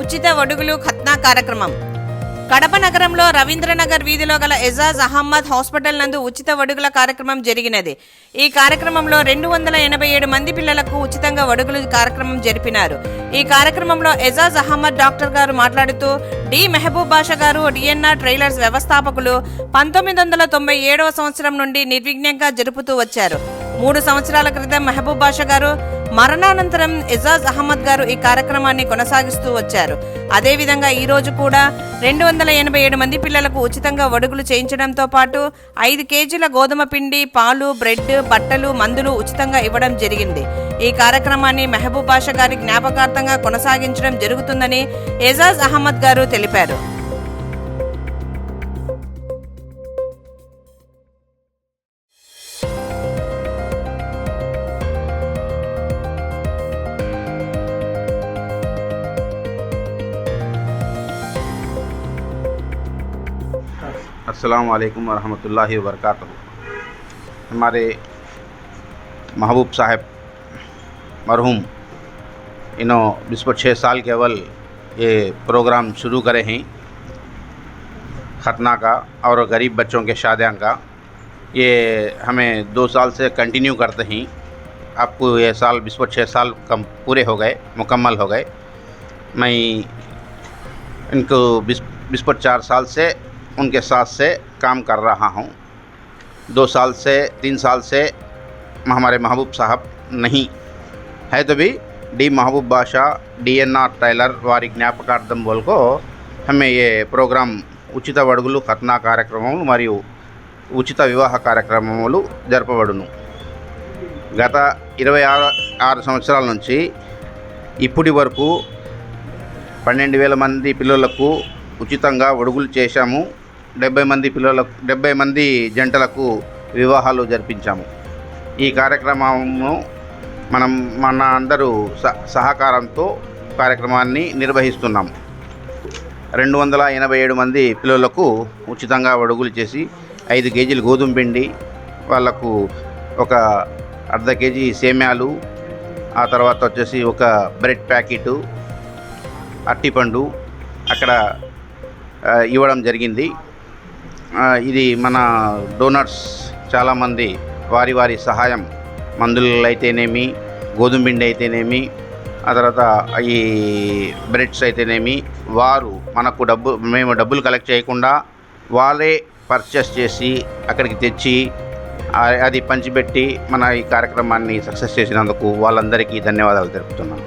ఉచిత ఒడుగులు ఖత్నా కార్యక్రమం. కడప నగరంలో రవీంద్రనగర్ వీధిలో గల ఎజాజ్ అహ్మద్ హాస్పిటల్ నందు ఉచిత ఒడుగుల కార్యక్రమం జరిగినది. ఈ కార్యక్రమంలో రెండు వందల ఎనభై ఏడు మంది పిల్లలకు ఉచితంగా ఒడుగులు కార్యక్రమం జరిపినారు. ఈ కార్యక్రమంలో ఎజాజ్ అహ్మద్ డాక్టర్ గారు మాట్లాడుతూ డి. మెహబూబ్ బాషా గారు డిఎన్ఆర్ ట్రైలర్స్ వ్యవస్థాపకులు పంతొమ్మిది వందల తొంభై ఏడవ సంవత్సరం నుండి నిర్విఘ్నంగా జరుపుతూ వచ్చారు. మూడు సంవత్సరాల క్రితం మెహబూబ్ బాషా గారు మరణానంతరం ఎజాజ్ అహ్మద్ గారు ఈ కార్యక్రమాన్ని కొనసాగిస్తూ వచ్చారు. అదేవిధంగా ఈ రోజు కూడా రెండు వందల ఎనభై ఏడు మంది పిల్లలకు ఉచితంగా వడుగులు చేయించడంతో పాటు ఐదు కేజీల గోధుమ పిండి పాలు బ్రెడ్ బట్టలు మందులు ఉచితంగా ఇవ్వడం జరిగింది. ఈ కార్యక్రమాన్ని మెహబూబ్ బాషా గారి జ్ఞాపకార్థంగా కొనసాగించడం జరుగుతుందని ఎజాజ్ అహ్మద్ గారు తెలిపారు. अस्सलाम वालेकुम वरहमतुल्लाहि वबरकातुहू। हमारे महबूब साहब मरहूम, इन्हों बिस्पत छः साल के अवल ये प्रोग्राम शुरू करे हैं, ख़तना का और गरीब बच्चों के शादियाँ का। ये हमें दो साल से कंटिन्यू करते हैं। आपको ये साल, बिस्पत छः साल कम पूरे हो गए, मुकम्मल हो गए। मैं इनको बिस, बिस्पत चार साल से उनके साथ से काम कर रहा हूँ दो साल से तीन साल से हमारे महबूब साहब नहीं है तो भी डी महबूब बादशाह डी एन आर టైలర్ వారి జ్ఞాపకార్థం వరకు హమే ఏ ప్రోగ్రాం ఉచిత వడుగులు ఖత్నా కార్యక్రమములు మరియు ఉచిత వివాహ కార్యక్రమములు జరపబడును గత ఇరవై ఆరు ఆరు సంవత్సరాల నుంచి ఇప్పటి వరకు పన్నెండు వేల మంది పిల్లలకు ఉచితంగా ఒడుగులు చేశాము డెబ్బై మంది పిల్లలకు డెబ్బై మంది జంటలకు వివాహాలు జరిపించాము. ఈ కార్యక్రమము మనం మన అందరూ స సహకారంతో కార్యక్రమాన్ని నిర్వహిస్తున్నాం. రెండు వందల ఎనభై ఏడు మంది పిల్లలకు ఉచితంగా వడుగులు చేసి ఐదు కేజీలు గోధుమ పిండి వాళ్ళకు ఒక అర్ధ కేజీ సేమ్యాలు ఆ తర్వాత వచ్చేసి ఒక బ్రెడ్ ప్యాకెటు అట్టిపండు అక్కడ ఇవ్వడం జరిగింది. ఇది మన డోనర్స్ చాలామంది వారి వారి సహాయం మందులు అయితేనేమి గోధుమ పిండి అయితేనేమి ఆ తర్వాత ఈ బ్రెడ్స్ అయితేనేమి వారు మనకు డబ్బు మేము డబ్బులు కలెక్ట్ చేయకుండా వాళ్ళే పర్చేస్ చేసి అక్కడికి తెచ్చి అది పంచిపెట్టి మన ఈ కార్యక్రమాన్ని సక్సెస్ చేసినందుకు వాళ్ళందరికీ ధన్యవాదాలు తెలుపుతున్నాను.